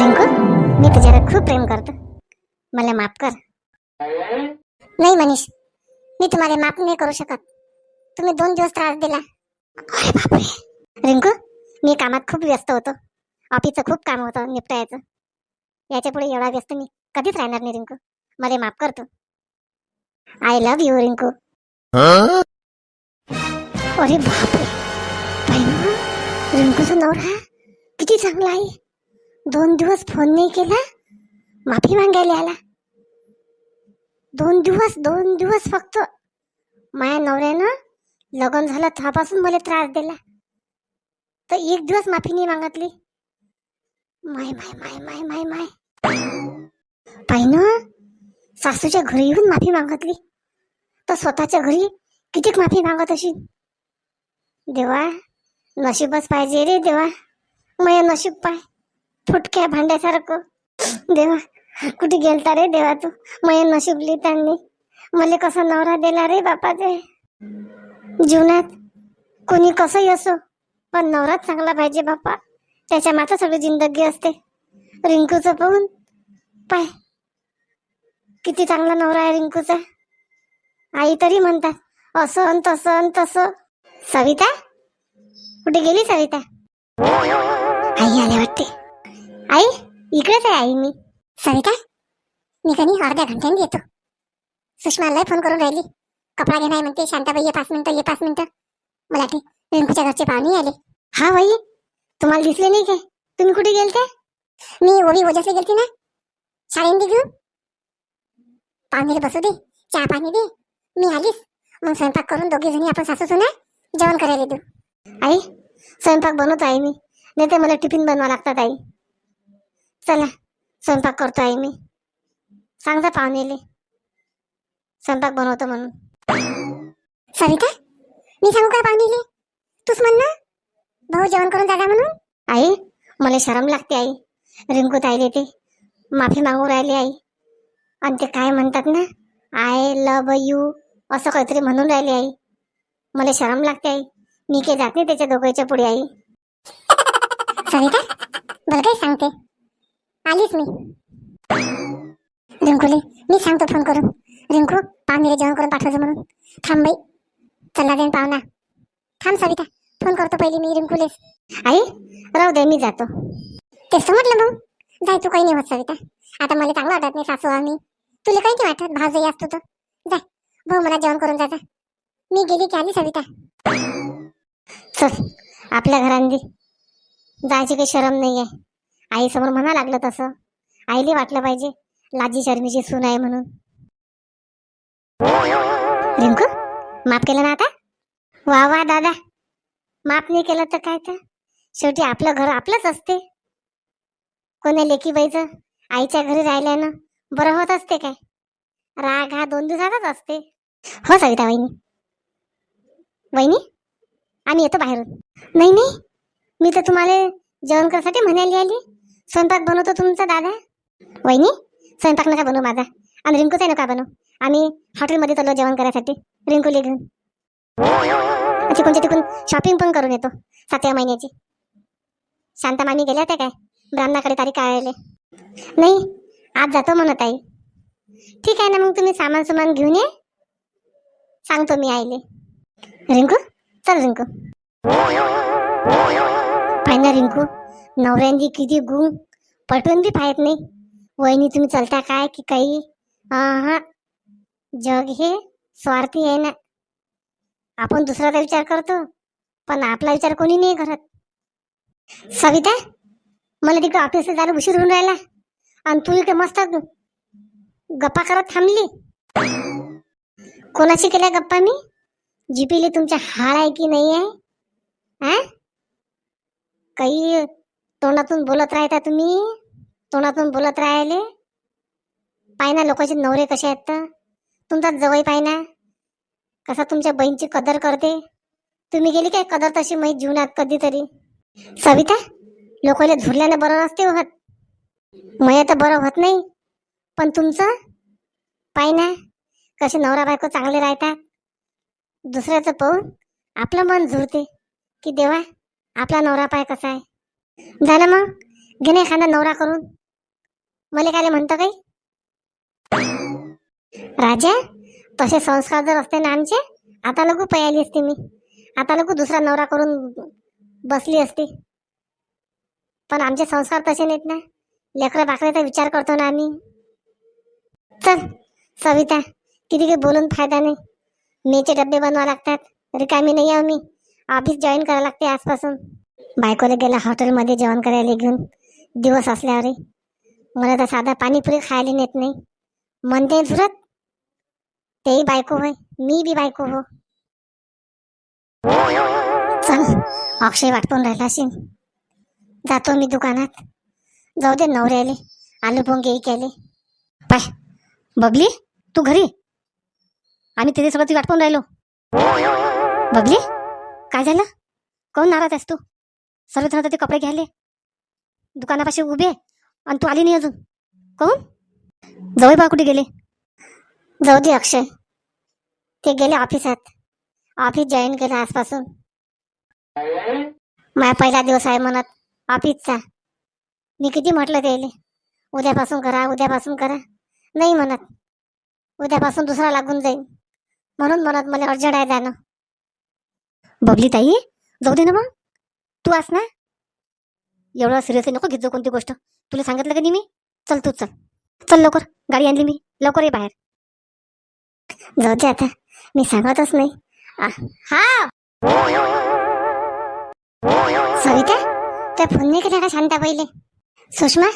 रिंकू मी तुझ्यावर खूप प्रेम करतो. मला माफ कर. नाही मनीष. मी तुम्हाला माफ नाही करू शकत. तुम्ही दोन दिवस त्रास दिला. अरे बापरे. रिंकू मी कामात खूप व्यस्त होतो. ऑफिसचं खूप काम होतं निपटायचं. याच्यापुढे एवढा व्यस्त मी कधीच राहणार नाही रिंकू. मला माफ करतो आय लव्ह यू रिंकू. अरे बापरे. बहिणा, रिंकूचा नवरा किती चांगला आहे. दोन दिवस फोन नाही केला माफी मागायला आला. दोन दिवस दोन दिवस फक्त माया नवऱ्यानं लग्न झालं तेव्हापासून मला त्रास दिला. तर एक दिवस माफी नाही मागितली. माय माय माय माय माय माय. पाहिनं सासूच्या घरी येऊन माफी मागितली. तर स्वतःच्या घरी कितीक माफी मागत अशी? देवा नशीबच पाहिजे रे देवा. मय नशीब पाय. फुटक्या भांड्यासारखं. देवा कुठे गेलता रे देवा तू? मय नशिबली त्यांनी. मला कसा नवरा दिला रे बापाचे. जीवनात कोणी कसंही असो पण नवराच चांगला पाहिजे बापा. त्याच्या माता सगळी जिंदगी असते. रिंकूचं पाहून पाय. किती चांगला नवरा आहे रिंकूचा. आई तरी म्हणतात असं अन तसं अन तसं. सविता? कुठे गेली सविता? आई इकडेच आहे आई मी. सविता मी कधी अर्ध्या घंट्याने येतो. सुषमाला फोन करून राहिली. कपडा घेणार म्हणते शांताबाई ये पाच मिनिटं ये पाच मिनिटं. मला ते रिंकूच्या घरचे पाहुणे आले. हा बाई तुम्हाला दिसले नाही काय? तुम्ही कुठे गेलते? मी ओवी ओजसले गेलते ना. शाळेंदी घेऊन पाहुणे बसू दे चहा पाणी दे. मी आलीस मग स्वयंपाक करून दोघे जणी आपण सासू सुना जेवण करायला देऊ आई स्वयंपाक बनवतो आई मी. नाही तर मला टिफिन बनवा लागतात आई. चला स्वयंपाक करतो आई मी. सांगता पाहुणेले. स्वयंपाक बनवतो म्हणून. सविता मी सांगू का पाहुणेले? तूच म्हण ना. भाऊ जेवण करून जागा म्हणून. आई मला शरम लागते आई. रिंकू ताई ते माफी मागू राहिले आई. आणि ते काय म्हणतात ना? आय लव यू असं काहीतरी म्हणून राहिले आई. मला शरम लागते आई. मी काही जात नाही त्याच्या दोघांच्या पुढे आई. सविता बरं काय सांगते? आलीच मी. रिंकूले मी सांगतो फोन करून. रिंकू पाहुणेले जेवण करून पाठवायचं म्हणून. थांब बाई. चला देन पाहुणा. थांब सविता फोन करतो पहिले मी रिंकूले आई राहू दे मी जातो. तेच तर म्हटलं मग. जाय तू काही नाही होत सविता. आता मला चांगलं वाटत नाही सासू आम्ही. तुला काही नाही वाटत? भाव जाई असतो तर जाय. भाऊ मला जेवण करून जाता मी गेली की आली सविता. चल आपल्या घरांनी. जायची काही शरम नाही आहे आई समोर म्हणा लागलं तसं. आईले वाटलं पाहिजे लाजी शर्मीची सून आहे म्हणून. रिंकू माफ केलं ना आता? वा वा दादा. माफ नाही केलं तर काय तर? शेवटी आपलं घर आपलंच असते. कोण्या लेकी बाईचं आईच्या घरी राहिल्यानं बरं होत असते काय? राग हा दोन दिवसाचाच असते. हो सविता वहिनी. वहिनी आम्ही येतो बाहेरून. नाही नाही. मी तर तुम्हाला जेवण करासाठी म्हणायला आली. स्वयंपाक बनवतो तुमचा दादा? वहिनी स्वयंपाक नका बनवू माझा. आणि आहे नका बनवू? आम्ही हॉटेलमध्ये चाललो जेवण करायसाठी. रिंकूली घेऊन. तिकूनच्या तिकून शॉपिंग पण करून येतो सातव्या महिन्याची. शांता मामी गेल्या त्या काय? ब्राह्मणाकडे तारीख काढायला नाही आज जातो म्हणत आई ठीक आहे ना मग तुम्ही सामान सुमान घेऊन ये. सांगतो मी आईले. रिंकू चल रिंकू. फायनल ना रिंकू. नवऱ्यांनी किती गुण पटवून बी पाहत नाही. वहिनी तुम्ही चलता काय की काही? हा जग हे स्वार्थी आहे ना. आपण दुसऱ्याचा विचार करतो पण आपला विचार कोणी नाही करत. सविता मला तिकडे ऑफिसला जायला उशीर होऊन राहिला. आणि तू इकडे मस्त गप्पा करत थांबली. कोणाशी केल्या गप्पा मी? जीपीले तुमच्या हाळ आहे की नाही आहे? काही तोंडातून बोलत राहता तुम्ही? तोंडातून बोलत राहिले? पाहिना लोकांचे नवरे कसे आहेत तर? तुमचा जवळ पाहिना. कसा तुमच्या बहीणची कदर करते? तुम्ही गेली काय कदर तशी माहीत जीवनात कधीतरी? सविता लोकांना झुरल्यानं बरं नसते होत. मया तर बरं होत नाही. पण तुमचं? पाहिना कसे नवरा बायको चांगले राहतात. दुसऱ्याचं पाहून आपलं मन झुरते. की देवा आपला नवरा पाय कसा आहे? झालं मग? घे ना एखादा नवरा करून. मला काय म्हणतं काही? राजा तसे संस्कार जर असते ना आमचे आता लोक पयाली असते मी. आता लोक दुसरा नवरा करून बसली असती. पण आमचे संस्कार तसे नाहीत ना. लेकरं बाकऱ्याचा विचार करतो ना आम्ही. चल सविता किती काही बोलून फायदा नाही. मेचे डब्बे बनवा लागतात. रिकामी नाही आहो मी. ऑफिस जॉईन करावं लागते आजपासून. बायकोला गेला हॉटेलमध्ये जेवण करायला घेऊन. दिवस असल्यावर मला तर साधा पाणीपुरी खायला नेत नाही. म्हणते सुरत तेही बायको होय मी बी बायको हो. चल अक्षय वाटपून राहिला शिन जातो मी दुकानात. जाऊ दे नवऱ्याले आलू पोंगे केले पाय बबली तू घरी? आम्ही तिथे सगळं ती वाटपून राहिलो. बबली काय झालं? कोण नाराज आहेस तू? सर्व जण ते कपडे घ्यायले. दुकानापाशी उभे आणि तू आली नाही अजून. कोण? जाऊ बा कुठे गेले? जाऊ दे अक्षय. ते गेले ऑफिसात. ऑफिस जॉईन केलं आजपासून. माझा पहिला दिवस आहे म्हणत ऑफिसचा. मी किती म्हटलं त्याले? उद्यापासून करा उद्यापासून करा. नाही म्हणत. उद्यापासून दुसरा लागून जाईल म्हणून म्हणत मला अर्जंट आहे जाणं. बबली ताई जाऊ दे ना मग. तू आस ना? एवढं सिरियसली नको घेत जाऊ कोणती गोष्ट. तुला सांगितलं का नाही मी? चल तू चल. चल लवकर. गाडी आणली मी. लवकर ये बाहेर. जाऊ दे आता. मी सांगतच नाही. आ, हा. सविता त्या फोन नाही केला का शांता पहिले सुषमा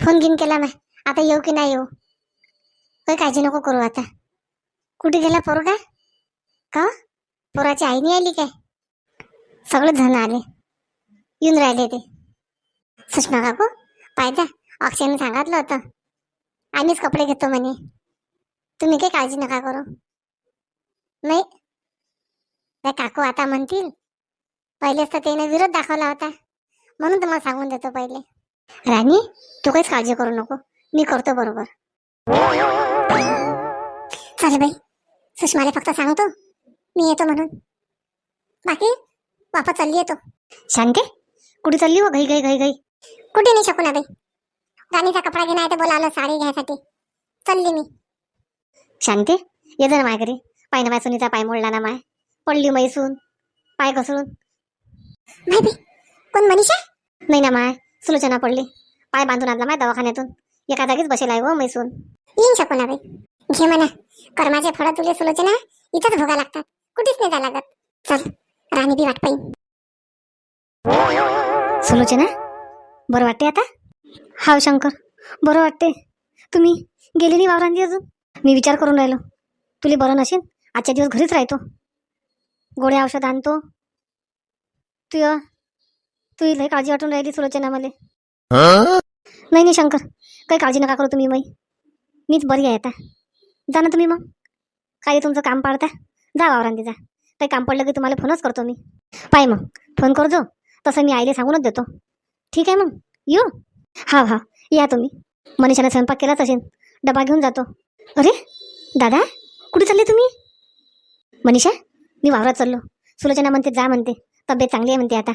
फोन घेऊन केला ना आता येऊ की नाही येऊ? काही काळजी नको करू आता. कुठे गेला पोरगा? का? पोराची आई नाही आली काय? सगळे जण आले. येऊन राहिले ते. सुषमा काकू पाहिजे अक्षयने सांगितलं होतं. आम्हीच कपडे घेतो म्हणे. तुम्ही काही काळजी नका करू. नाही. त्या काकू आता म्हणतील. पहिलेच तर त्याने विरोध दाखवला होता. म्हणून तुम्हाला सांगून देतो पहिले. राणी तू काहीच काळजी करू नको. मी करतो बरोबर. चल बाई. सुषमाला फक्त सांगतो. मी येतो म्हणून. बाकी वापस चालली येतो. शांते? कुठे चालली हो घाई घाई घाई घाई? कुठे नाही शकू ना बाई. राणीचा कपडा घेणार आहे तर बोलावलं साडी घ्यायसाठी. चालली मी. शांते ये ना माय घरी. पाय ना माय सुनीचा पाय मोडला ना माय. पडली मैसून पाय घसरून. माहिती कोण मनीषा? नाही ना माय सुलोचना पडली. पाय बांधून आणला माय दवाखान्यातून. एका जागीच बसेल आहे व मैसून येईन शकू ना बाई. घे म्हणा. कर्माचे फळं तुले सुलोचना इथंच भोगा लागतात. कुठेच नाही जायला लागत. चल राणी बी वाट पाहिन. सुलोचना बरं वाटते आता? हाव शंकर बरं वाटते तुम्ही गेले नाही वावरांनी अजून? मी विचार करून राहिलो. तुला बरं नसेल आजच्या दिवस घरीच राहतो. गोळ्या औषध आणतो. तू तू लई काळजी वाटून राहिली सुलोचना मला. नाही नाही शंकर काही काळजी नका करू तुम्ही मै मीच बरी आहे आता. जा ना तुम्ही मग. काय तुमचं काम पाडता जा वावरांनी जा. काही काम पडलं की तुम्हाला फोनच करतो मी. पाय मग फोन करजो तसं मी आईला सांगूनच देतो. ठीक आहे मग? येऊ? हा हा या तुम्ही. मनीषाने स्वयंपाक केलाच असेल. डबा घेऊन जातो. अरे दादा कुठे चालले तुम्ही? मनीषा मी वावरात चाललो. सुलोचना म्हणते जा म्हणते. तब्येत चांगली आहे म्हणते आता.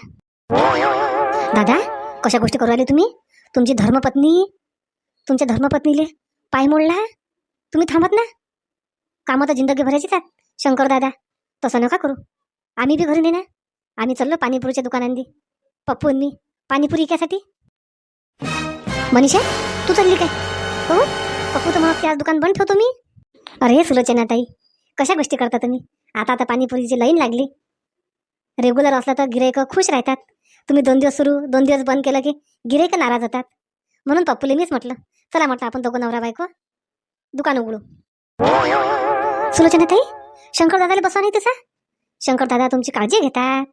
दादा कशा गोष्टी करू राहिले तुम्ही? तुमची धर्मपत्नी तुमच्या धर्मपत्नीले पाय मोडला? तुम्ही थांबत ना. कामं तर जिंदगी भरायचीच आहेत शंकर दादा. तसं नका करू. आम्ही बी घरी नाही ना. आम्ही चाललो पाणीपुरीच्या दुकानांनी पप्पूंनी पाणीपुरी इकासाठी मनीषा तू चालली काय? हो? पप्पू तर मग आज दुकान बंद ठेवतो मी? अरे सुलोचना ताई कशा गोष्टी करता तुम्ही? आता आता पाणीपुरीची लाईन लागली. रेग्युलर असलं तर गिरायक खुश राहतात. तुम्ही दोन दिवस सुरू दोन दिवस बंद केलं की गिरायक नाराज होतात. म्हणून पप्पूले मीच म्हटलं चला म्हटलं आपण दोघं नवरा बायको दुकान उघडू. सुलोचना ताई शंकर दादाला बसवा नाही तसा? शंकर दादा तुमची काळजी घेतात.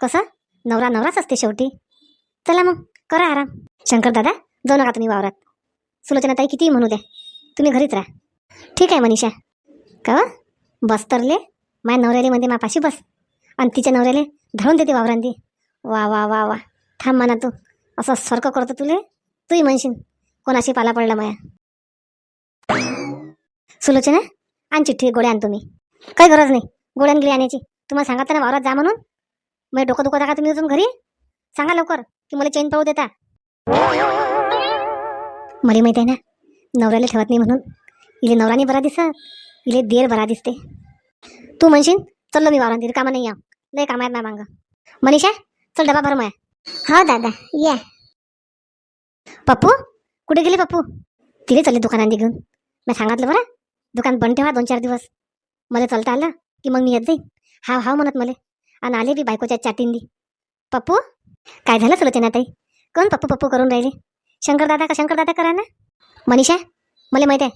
कसं? नवरा नवराच असते शेवटी. चला मग करा आराम. शंकर दादा जाऊ नका तुम्ही वावरात. सुलोचना ताई कितीही म्हणू द्या. तुम्ही घरीच राहा. ठीक आहे मनीषा. का बस तरले. माझ्या नवऱ्याले म्हणते मापाशी बस. आणि तिच्या नवऱ्याले धरून देते वावरांती वा वा वा वा. थांब म्हणा तू. असं स्वर्ग करतो तुले. तूही म्हणशील कोणाशी पाला पडला माया. सुलोचना आण चिठ्ठी गोळ्या आण तुम्ही. काही गरज नाही. गोळ्यान गेली आणायची. तुम्हाला सांगा ना वावरात जा म्हणून. मग डोकं दुखत का तुम्ही अजून घरी? सांगा लवकर की मला चेन पाहू देता. मला माहिती आहे ना नवऱ्याला ठेवत नाही म्हणून. इले नवराने बरा दिसत इले देर बरा दिसते. तू म्हणशील चल मी वावरात कामा नाही या लय काम आहेत ना मांग मनीषा चल डबा भर माया. हो दादा या. पप्पू कुठे गेले पप्पू? तिथे चालले दुकानात घेऊन मी सांगितलं बरं दुकान बंद ठेवा दोन चार दिवस. मला चालता आलं की मग मी येत जाईन. हाव हाव म्हणत मला. आणि आले बी बायकोच्या चाटींनी. पप्पू काय झालं सुलोचना ताई कोण पप्पू पप्पू करून राहिले? शंकरदादा का शंकरदादा करा ना? मनीषा मला माहीत आहे.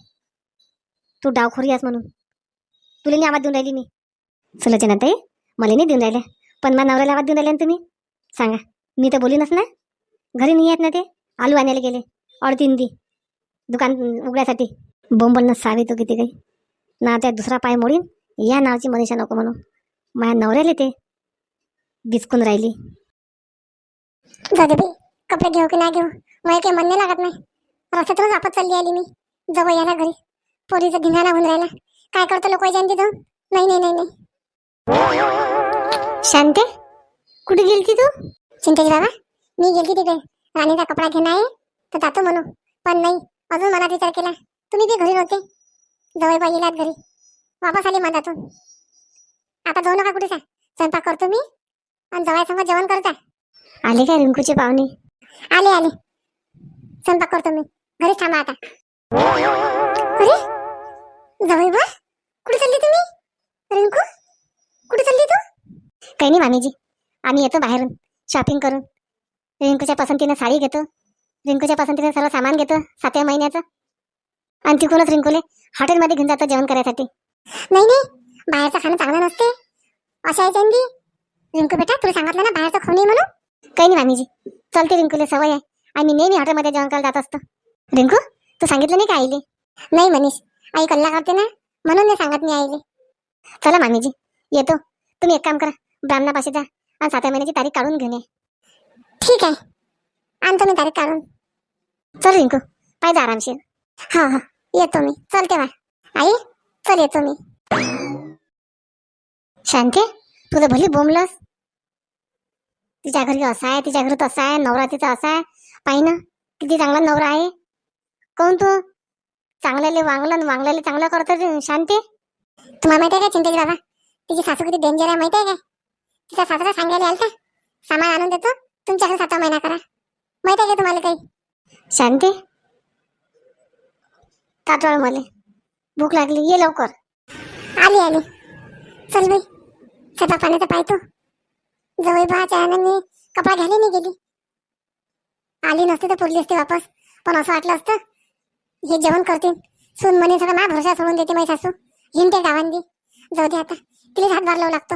तू डावखोरी आहेस म्हणून. तुला नाही आवाज देऊन राहिली मी. सुलोचना ताई मला नाही देऊन राहिल्या. पण मला नवऱ्याला आवाज देऊन राहिले ना तुम्ही? सांगा मी तर बोलीनच ना? घरी नाही आहेत ना ते? आलू आणायला गेले. अडतीन दी. दुकान उघड्यासाठी. बोंबलनं सावी तो किती काही. ना त्या दुसरा पाय मोडीन या नावाची मनीषा नको म्हणून. माझ्या नवऱ्याला ते. बिचकून राहिली. जाऊ कपडे घेऊ की नाही घेऊ? मला काही नाही लागत नाही. रस्त्यातूनच वापस चालली आली मी. जवळ यायला घरी. पोरीचं धिंगाणा होऊन राहिला. काय करतो लोक जाऊन तिथं? नाही नाही नाही नाही. शांते कुठे गेलती तू? चिंतेश बाबा मी गेली तिकडे. राणीचा कपडा घेणं आहे तर जातो म्हणू. पण नाही अजून मनात विचार केला. तुम्ही बी घरी नव्हते. जवळ गेलात घरी. वापस आली मधातून. आता जाऊ नका कुठे स्वयंपाक करतो मी. आणि जवळ संग जेवण करता आले काय रिंकूचे पाहुणे? आले आले. स्वयंपाक करतो मी. घरीच थांबा आता. अरे जावई बा कुठे चालली तुम्ही? रिंकू कुठे चालली तू? काही नाही मामीजी. आम्ही येतो बाहेरून शॉपिंग करून. रिंकूच्या पसंतीने साडी घेतो. रिंकूच्या पसंतीने सर्व सामान घेतो सातव्या महिन्याचं. आणि तिकडूनच रिंकूले हॉटेलमध्ये घेऊन जातो जेवण करायसाठी. नाही नाही. बाहेरचं खाणं चांगलं नसते. अशा याच्यानी रिंकू बेटा तुला सांगितलं ना बाहेरचं खाऊ नये म्हणून? काही नाही मामीजी. चलते रिंकूला सवय आहे. आम्ही नेहमी हॉटेलमध्ये जेवण करायला जात असतो. रिंकू तू सांगितलं नाही का आईले? नाही मनीष. आई कल्ला करते ना. म्हणून नाही सांगत मी आईले. चला मामीजी येतो. तुम्ही एक काम करा. ब्राह्मणापाशी जा. आणि सातव्या महिन्याची तारीख काढून घेऊन ये. ठीक आहे. आणतो मी तारीख काढून. चल रिंकू पाहिजे आरामशीर. हा हा. येतो मी. चल तेव्हा. आई चल येतो मी. शांती? तुझं भली बोंबलस. तिच्या घरी असा आहे तिच्या घरी तसा आहे नवरा तिचा असा आहे. पाहि ना किती चांगला नवरा आहे. कोण तू? चांगल्याले वांगलं वांगल्याले चांगलं करतो शांती. तुम्हाला माहिती आहे का चिंतेश बाबा? तिची सासू किती डेंजर आहे माहिती आहे का? तिचा सासरा सांगायला आलता सामान आणून देतो. घरी सातवा महिना करा. माहिती आहे का तुम्हाला काही? शांती? ताटवाळ मला. भूक लागली. ये लवकर. आली आली. चल बाई. स्वतः पाण्याचं पाहतो जवळ बाच्या आनंदी कपडा घ्यायला नाही गेली. आली नसती तर पुरली असते वापस. पण असं वाटलं असतं हे जेवण करतील. सून म्हणे सगळं ना भरोसा सोडून देते माझी सासू. हिंडते गावांनी. जाऊ दे आता. तिला हातभार लावू लागतो.